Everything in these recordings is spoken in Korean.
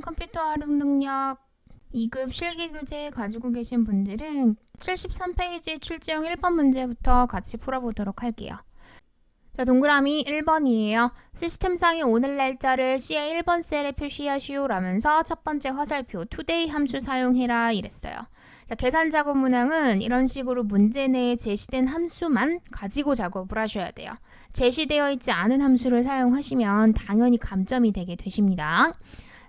있는 컴퓨터 활용 능력 2급 실기 교재 가지고 계신 분들은 73페이지 출제형 1번 문제부터 같이 풀어보도록 할게요. 자, 동그라미 1번이에요. 시스템상의 오늘 날짜를 C의 1번 셀에 표시하시오 라면서 첫 번째 화살표 today 함수 사용해라 이랬어요. 자, 계산 작업 문항은 이런 식으로 문제 내에 제시된 함수만 가지고 작업을 하셔야 돼요. 제시되어 있지 않은 함수를 사용하시면 당연히 감점이 되게 되십니다.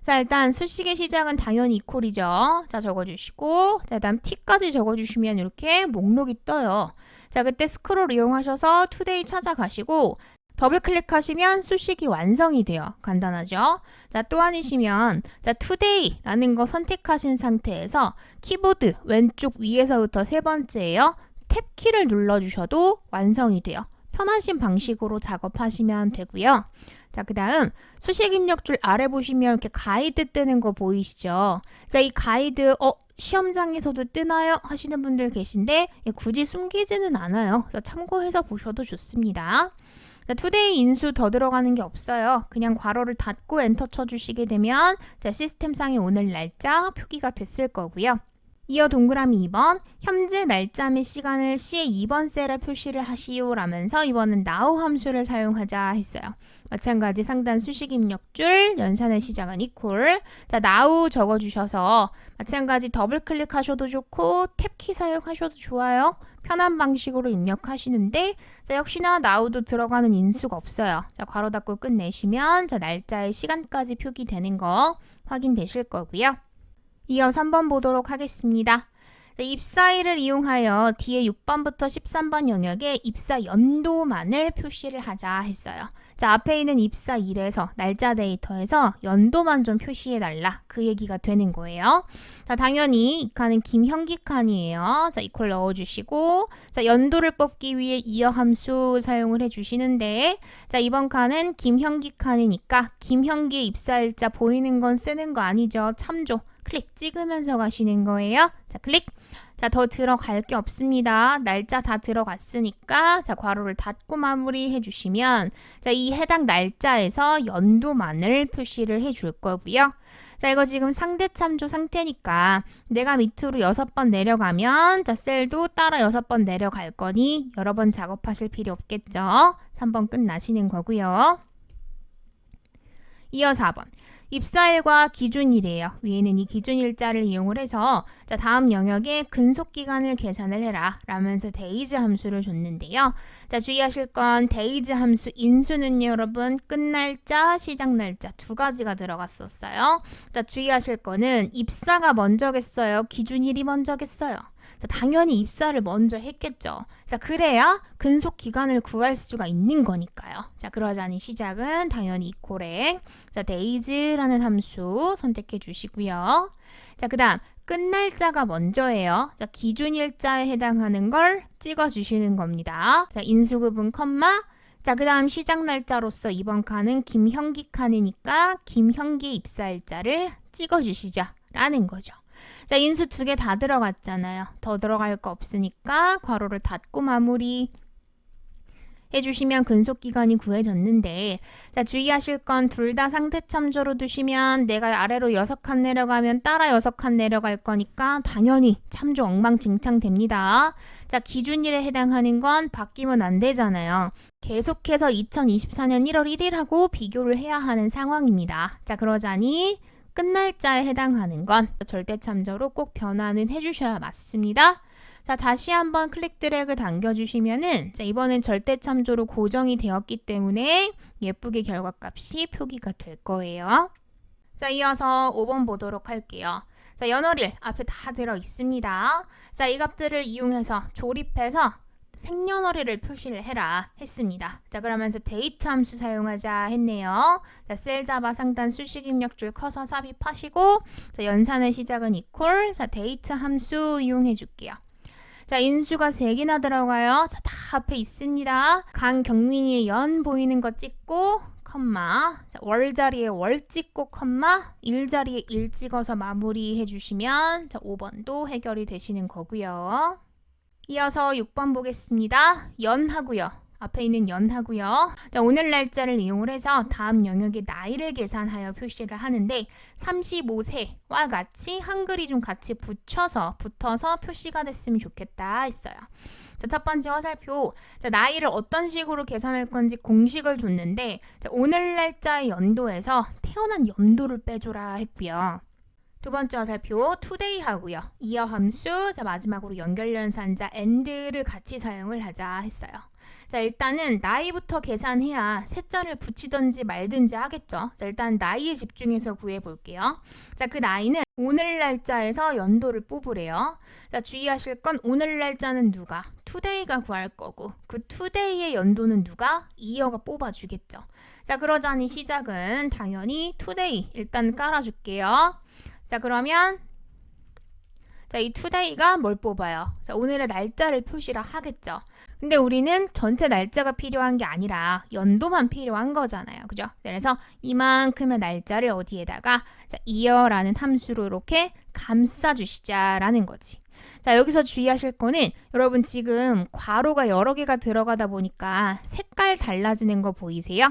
자, 일단 수식의 시작은 당연히 이퀄이죠. 자, 적어주시고, 자, 다음 t까지 적어주시면 이렇게 목록이 떠요. 자, 그때 스크롤 이용하셔서 today 찾아가시고, 더블 클릭하시면 수식이 완성이 돼요. 간단하죠? 자, 또 아니시면, 자, today라는 거 선택하신 상태에서 키보드 왼쪽 위에서부터 세 번째예요. 탭키를 눌러주셔도 완성이 돼요. 편하신 방식으로 작업하시면 되고요. 자, 그 다음 수식 입력줄 아래 보시면 이렇게 가이드 뜨는 거 보이시죠? 자, 이 가이드 어 시험장에서도 뜨나요? 하시는 분들 계신데 예, 굳이 숨기지는 않아요. 그래서 참고해서 보셔도 좋습니다. 자, 투데이 인수 더 들어가는 게 없어요. 그냥 괄호를 닫고 엔터 쳐주시게 되면 자, 시스템상의 오늘 날짜 표기가 됐을 거고요. 이어 동그라미 2번 현재 날짜 및 시간을 C의 2번 셀에 표시를 하시오 라면서 이번은 now 함수를 사용하자 했어요. 마찬가지 상단 수식 입력줄 연산의 시작은 equal 자 now 적어주셔서 마찬가지 더블 클릭하셔도 좋고 탭키 사용하셔도 좋아요. 편한 방식으로 입력하시는데 자 역시나 now도 들어가는 인수가 없어요. 자 괄호 닫고 끝내시면 자 날짜의 시간까지 표기되는 거 확인되실 거고요. 이어 3번 보도록 하겠습니다. 자, 입사일을 이용하여 뒤에 6번부터 13번 영역에 입사 연도만을 표시를 하자 했어요. 자, 앞에 있는 입사일에서 날짜 데이터에서 연도만 좀 표시해 달라. 그 얘기가 되는 거예요. 자, 당연히 이 칸은 김형기 칸이에요. 자, 이퀄 넣어 주시고 자, 연도를 뽑기 위해 이어 함수 사용을 해 주시는데 자, 이번 칸은 김형기 칸이니까 김형기의 입사일자 보이는 건 쓰는 거 아니죠. 참조. 클릭 찍으면서 가시는 거예요. 자, 클릭. 자, 더 들어갈 게 없습니다. 날짜 다 들어갔으니까 자, 괄호를 닫고 마무리해 주시면 자, 이 해당 날짜에서 연도만을 표시를 해 줄 거고요. 자, 이거 지금 상대 참조 상태니까 내가 밑으로 여섯 번 내려가면 자, 셀도 따라 여섯 번 내려갈 거니 여러 번 작업하실 필요 없겠죠. 3번 끝나시는 거고요. 이어 4번. 입사일과 기준일이에요. 위에는 이 기준일자를 이용을 해서 자 다음 영역에 근속 기간을 계산을 해라 라면서 데이즈 함수를 줬는데요. 자 주의하실 건 데이즈 함수 인수는요 여러분 끝날짜 시작 날짜 두 가지가 들어갔었어요. 자 주의하실 거는 입사가 먼저겠어요. 기준일이 먼저겠어요. 자, 당연히 입사를 먼저 했겠죠. 자, 그래야 근속 기간을 구할 수가 있는 거니까요. 자, 그러자니 시작은 당연히 이코랭. 자, 데이즈 라는 함수 선택해 주시고요. 자, 그 다음 끝날짜가 먼저예요. 자, 기준일자에 해당하는 걸 찍어 주시는 겁니다. 자, 인수구분 컴마 자, 그 다음 시작 날짜로서 이번 칸은 김형기 칸이니까 김형기 입사일자를 찍어 주시죠. 라는 거죠. 자, 인수 두 개 다 들어갔잖아요. 더 들어갈 거 없으니까 괄호를 닫고 마무리 해주시면 근속 기간이 구해졌는데 자 주의하실 건 둘 다 상대 참조로 두시면 내가 아래로 여섯 칸 내려가면 따라 여섯 칸 내려갈 거니까 당연히 참조 엉망진창 됩니다. 자 기준일에 해당하는 건 바뀌면 안 되잖아요. 계속해서 2024년 1월 1일하고 비교를 해야 하는 상황입니다. 자 그러자니 끝날짜에 해당하는 건 절대 참조로 꼭 변화는 해주셔야 맞습니다. 자, 다시 한번 클릭 드래그 당겨주시면은, 자, 이번엔 절대 참조로 고정이 되었기 때문에 예쁘게 결과값이 표기가 될 거예요. 자, 이어서 5번 보도록 할게요. 자, 연월일 앞에 다 들어 있습니다. 자, 이 값들을 이용해서 조립해서 생년월일을 표시를 해라 했습니다. 자 그러면서 데이트 함수 사용하자 했네요. 자 셀 잡아 상단 수식 입력 줄 커서 삽입하시고 자 연산의 시작은 이퀄 자 데이트 함수 이용해 줄게요. 자 인수가 3개나 들어가요. 자 다 앞에 있습니다. 강경민이의 연 보이는 거 찍고 컴마 자, 월 자리에 월 찍고 컴마 일 자리에 일 찍어서 마무리해 주시면 자 5번도 해결이 되시는 거고요. 이어서 6번 보겠습니다. 연하고요. 앞에 있는 연하고요. 자, 오늘 날짜를 이용을 해서 다음 영역의 나이를 계산하여 표시를 하는데 35세와 같이 한글이 좀 같이 붙여서 붙어서 표시가 됐으면 좋겠다 했어요. 자, 첫 번째 화살표. 자, 나이를 어떤 식으로 계산할 건지 공식을 줬는데 자, 오늘 날짜의 연도에서 태어난 연도를 빼줘라 했고요. 두 번째 화살표 today 하고요. 이어 함수, 자 마지막으로 연결연산자 and를 같이 사용을 하자 했어요. 자 일단은 나이부터 계산해야 셋자를 붙이든지 말든지 하겠죠. 자 일단 나이에 집중해서 구해 볼게요. 자 그 나이는 오늘 날짜에서 연도를 뽑으래요. 자 주의하실 건 오늘 날짜는 누가 today가 구할 거고 그 today의 연도는 누가 이어가 뽑아주겠죠. 자 그러자니 시작은 당연히 today 일단 깔아줄게요. 자, 그러면 자, 이 today가 뭘 뽑아요? 자, 오늘의 날짜를 표시를 하겠죠. 근데 우리는 전체 날짜가 필요한 게 아니라 연도만 필요한 거잖아요. 그죠? 그래서 이만큼의 날짜를 어디에다가 자, 이어라는 함수로 이렇게 감싸 주시자라는 거지. 자, 여기서 주의하실 거는 여러분 지금 괄호가 여러 개가 들어가다 보니까 색깔 달라지는 거 보이세요?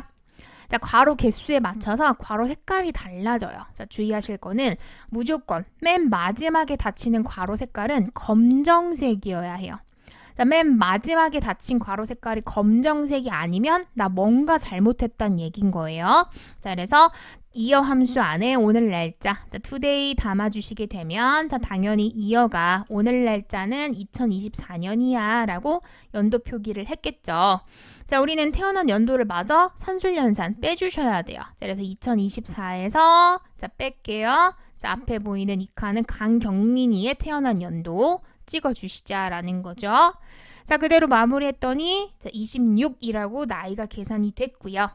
자, 괄호 개수에 맞춰서 괄호 색깔이 달라져요. 자, 주의하실 거는 무조건 맨 마지막에 닫히는 괄호 색깔은 검정색이어야 해요. 자, 맨 마지막에 닫힌 괄호 색깔이 검정색이 아니면 나 뭔가 잘못했단 얘긴 거예요. 자, 그래서 이어 함수 안에 오늘 날짜, 자, today 담아주시게 되면, 자, 당연히 이어가 오늘 날짜는 2024년이야 라고 연도 표기를 했겠죠. 자, 우리는 태어난 연도를 마저 산술연산 빼주셔야 돼요. 자, 그래서 2024에서, 자, 뺄게요. 자, 앞에 보이는 이 칸은 강경민이의 태어난 연도 찍어주시자라는 거죠. 자, 그대로 마무리했더니, 자, 26이라고 나이가 계산이 됐고요.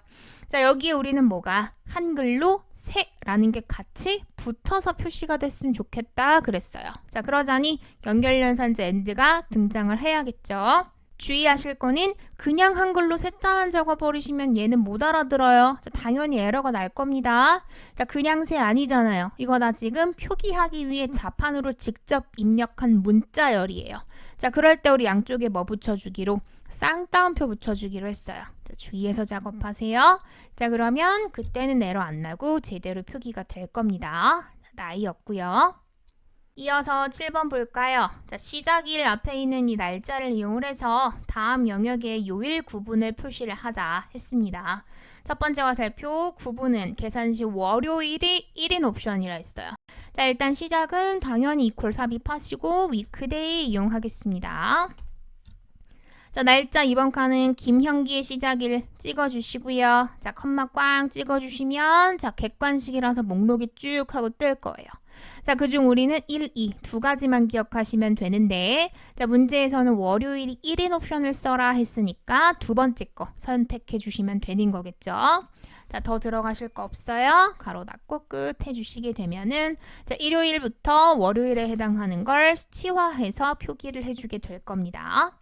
자, 여기에 우리는 뭐가 한글로 새라는 게 같이 붙어서 표시가 됐으면 좋겠다 그랬어요. 자, 그러자니 연결연산자 엔드가 등장을 해야겠죠. 주의하실 거는 그냥 한글로 새자만 적어버리시면 얘는 못 알아들어요. 자, 당연히 에러가 날 겁니다. 자, 그냥 새 아니잖아요. 이거 나 지금 표기하기 위해 자판으로 직접 입력한 문자열이에요. 자, 그럴 때 우리 양쪽에 뭐 붙여주기로 쌍따옴표 붙여주기로 했어요. 자, 주의해서 작업하세요. 자, 그러면 그때는 에러 안 나고 제대로 표기가 될 겁니다. 나이 없고요. 이어서 7번 볼까요? 자, 시작일 앞에 있는 이 날짜를 이용을 해서 다음 영역의 요일 구분을 표시를 하자 했습니다. 첫 번째 화살표 구분은 계산 시 월요일이 1인 옵션이라 했어요. 자, 일단 시작은 당연히 이퀄 삽입하시고 위크데이 이용하겠습니다. 자, 날짜 이번 칸은 김형기의 시작일 찍어주시고요. 자, 컴마 꽝 찍어주시면 자, 객관식이라서 목록이 쭉 하고 뜰 거예요. 자, 그중 우리는 1, 2 두 가지만 기억하시면 되는데 자, 문제에서는 월요일이 1인 옵션을 써라 했으니까 두 번째 거 선택해 주시면 되는 거겠죠. 자, 더 들어가실 거 없어요. 가로 닫고 끝 해주시게 되면은 자, 일요일부터 월요일에 해당하는 걸 수치화해서 표기를 해주게 될 겁니다.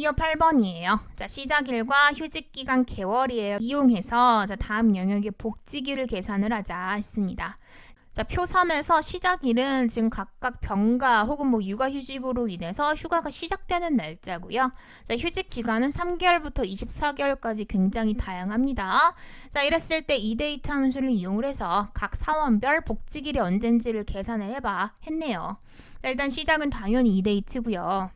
이어 8번이에요. 자, 시작일과 휴직기간 개월이에요. 이용해서 자, 다음 영역의 복지기를 계산을 하자 했습니다. 자, 표 3에서 시작일은 지금 각각 병가 혹은 뭐 육아휴직으로 인해서 휴가가 시작되는 날짜고요. 자, 휴직 기간은 3개월부터 24개월까지 굉장히 다양합니다. 자, 이랬을 때 이 데이트 함수를 이용을 해서 각 사원별 복지일이 언젠지를 계산을 해봐 했네요. 자, 일단 시작은 당연히 이 데이트고요.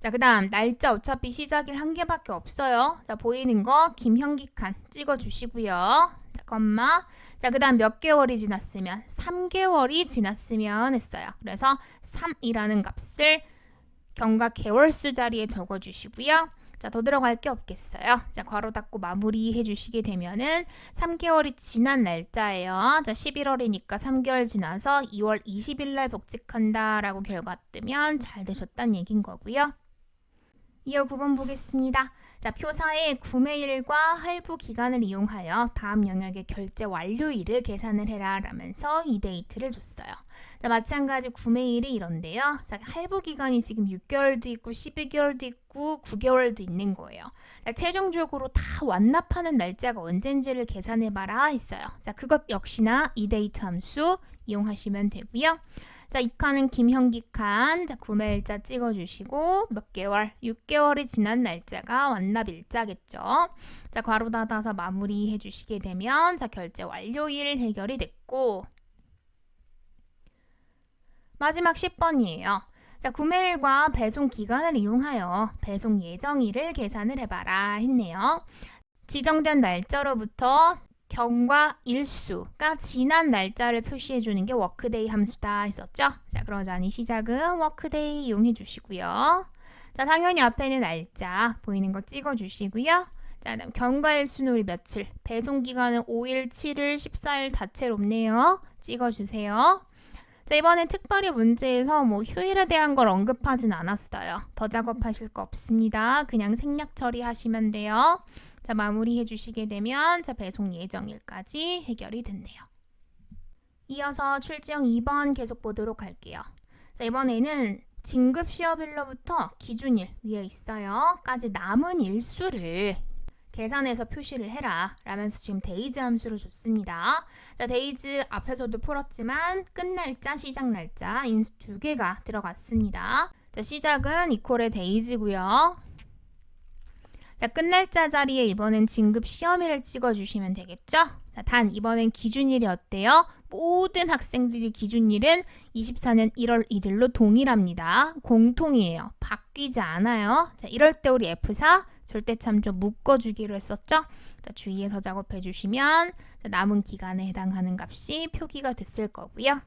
자, 그 다음, 날짜 어차피 시작일 한 개밖에 없어요. 자, 보이는 거, 김형기 칸 찍어주시고요. 잠깐만. 자, 그 다음 몇 개월이 지났으면? 3개월이 지났으면 했어요. 그래서 3이라는 값을 경과 개월수 자리에 적어주시고요. 자, 더 들어갈 게 없겠어요. 자, 괄호 닫고 마무리 해주시게 되면은 3개월이 지난 날짜예요. 자, 11월이니까 3개월 지나서 2월 20일 날 복직한다라고 결과 뜨면 잘 되셨다는 얘긴 거고요. 이어 9번 보겠습니다. 자, 표사의 구매일과 할부 기간을 이용하여 다음 영역의 결제 완료일을 계산을 해라 라면서 이 데이트를 줬어요. 자, 마찬가지 구매일이 이런데요. 자, 할부 기간이 지금 6개월도 있고 12개월도 있고 있고 9개월도 있는 거예요. 자, 최종적으로 다 완납하는 날짜가 언젠지를 계산해 봐라 했어요. 자, 그것 역시나 이데이트 함수 이용하시면 되고요. 자, 이 칸은 김형기 칸. 자, 구매일자 찍어 주시고 몇 개월? 6개월이 지난 날짜가 완납 일자겠죠. 자, 괄호 닫아서 마무리해 주시게 되면 자, 결제 완료일 해결이 됐고 마지막 10번이에요. 자, 구매일과 배송 기간을 이용하여 배송 예정일을 계산을 해봐라 했네요. 지정된 날짜로부터 경과 일수가 지난 날짜를 표시해 주는 게 워크데이 함수다 했었죠. 자, 그러자니 시작은 워크데이 이용해 주시고요. 자, 당연히 앞에는 날짜 보이는 거 찍어 주시고요. 자, 그다음 경과 일수는 우리 며칠, 배송 기간은 5일, 7일, 14일 다채롭네요. 찍어 주세요. 자, 이번에 특별히 문제에서 뭐 휴일에 대한 걸 언급하진 않았어요. 더 작업하실 거 없습니다. 그냥 생략 처리하시면 돼요. 자, 마무리해 주시게 되면 자, 배송 예정일까지 해결이 됐네요. 이어서 출제형 2번 계속 보도록 할게요. 자, 이번에는 진급 시업일로부터 기준일 위에 있어요.까지 남은 일수를 계산해서 표시를 해라 라면서 지금 데이즈 함수를 줬습니다. 자, 데이즈 앞에서도 풀었지만 끝날짜, 시작 날짜 인수 두 개가 들어갔습니다. 자, 시작은 이퀄의 데이즈고요. 자, 끝날짜 자리에 이번엔 진급 시험일을 찍어주시면 되겠죠? 자, 단 이번엔 기준일이 어때요? 모든 학생들이 기준일은 24년 1월 1일로 동일합니다. 공통이에요. 바뀌지 않아요. 자, 이럴 때 우리 F4 절대 참조 묶어주기로 했었죠? 자, 주의해서 작업해 주시면 자, 남은 기간에 해당하는 값이 표기가 됐을 거고요.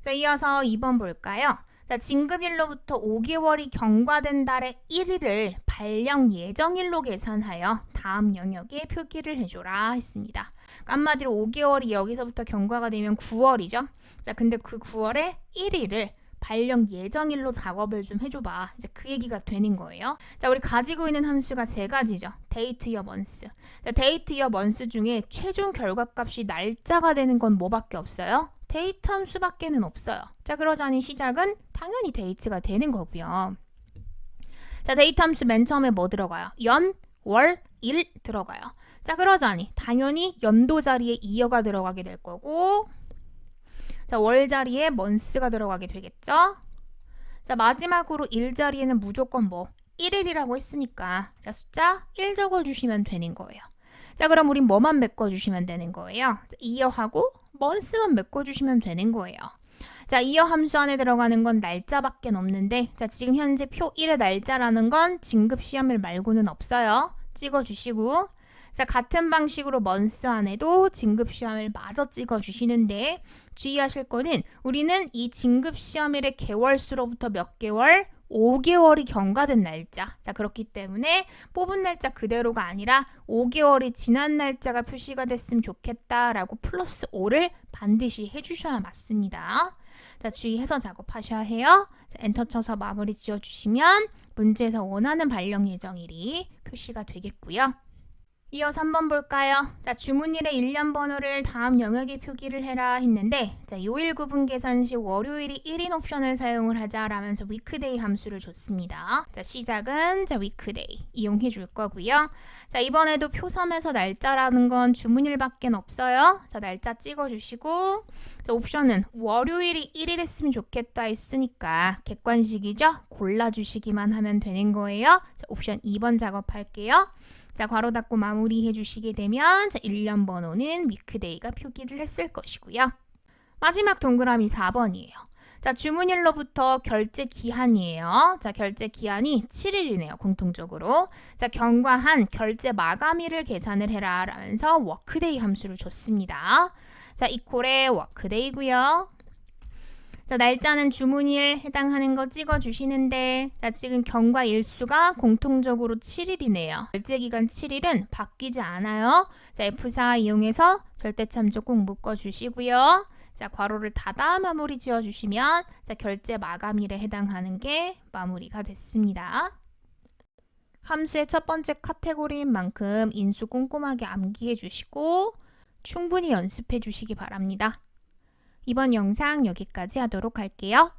자, 이어서 2번 볼까요? 자, 진급일로부터 5개월이 경과된 달의 1일을 발령 예정일로 계산하여 다음 영역에 표기를 해줘라 했습니다. 그러니까 한마디로 5개월이 여기서부터 경과가 되면 9월이죠. 자, 근데 그 9월에 1일을 발령 예정일로 작업을 좀 해줘봐. 이제 그 얘기가 되는 거예요. 자, 우리 가지고 있는 함수가 세 가지죠. 데이트 이어 먼스. 자, 데이트 이어 먼스 중에 최종 결과값이 날짜가 되는 건 뭐밖에 없어요? 데이트 함수밖에는 없어요. 자, 그러자니 시작은 당연히 데이트가 되는 거고요. 자, 데이트 함수 맨 처음에 뭐 들어가요? 연, 월, 일 들어가요. 자, 그러자니 당연히 연도 자리에 이어가 들어가게 될 거고 자, 월 자리에 먼스가 들어가게 되겠죠? 자, 마지막으로 일 자리에는 무조건 뭐 1일이라고 했으니까 자, 숫자 1 적어 주시면 되는 거예요. 자, 그럼 우린 뭐만 메꿔 주시면 되는 거예요? 자, 이어하고 먼스만 메꿔 주시면 되는 거예요. 자, 이어 함수 안에 들어가는 건 날짜밖에 없는데 자, 지금 현재 표 1의 날짜라는 건 진급 시험일 말고는 없어요. 찍어 주시고 자, 같은 방식으로 먼스 안에도 진급 시험을 마저 찍어 주시는데 주의하실 거는 우리는 이 진급 시험일의 개월수로부터 몇 개월 5개월이 경과된 날짜. 자, 그렇기 때문에 뽑은 날짜 그대로가 아니라 5개월이 지난 날짜가 표시가 됐으면 좋겠다라고 플러스 5를 반드시 해주셔야 맞습니다. 자, 주의해서 작업하셔야 해요. 자, 엔터 쳐서 마무리 지어주시면 문제에서 원하는 발령 예정일이 표시가 되겠고요. 이어서 한번 볼까요? 자, 주문일의 일련 번호를 다음 영역에 표기를 해라 했는데 자, 요일 구분 계산 시 월요일이 1인 옵션을 사용을 하자라면서 위크데이 함수를 줬습니다. 자, 시작은 자, 위크데이 이용해 줄 거고요. 자, 이번에도 표3에서 날짜라는 건 주문일밖에 없어요. 자, 날짜 찍어 주시고 자, 옵션은 월요일이 1이 됐으면 좋겠다 했으니까 객관식이죠? 골라 주시기만 하면 되는 거예요. 자, 옵션 2번 작업할게요. 자, 괄호 닫고 마무리해 주시게 되면 자, 1년 번호는 위크데이가 표기를 했을 것이고요. 마지막 동그라미 4번이에요. 자, 주문일로부터 결제 기한이에요. 자, 결제 기한이 7일이네요. 공통적으로. 자, 경과한 결제 마감일을 계산을 해라 라면서 워크데이 함수를 줬습니다. 자, 이콜의 워크데이고요. 자, 날짜는 주문일 해당하는 거 찍어 주시는데 자, 지금 경과 일수가 공통적으로 7일이네요. 결제 기간 7일은 바뀌지 않아요. 자, F4 이용해서 절대 참조 꼭 묶어 주시고요. 자, 괄호를 닫아 마무리 지어 주시면 자, 결제 마감일에 해당하는 게 마무리가 됐습니다. 함수의 첫 번째 카테고리인 만큼 인수 꼼꼼하게 암기해 주시고 충분히 연습해 주시기 바랍니다. 이번 영상 여기까지 하도록 할게요.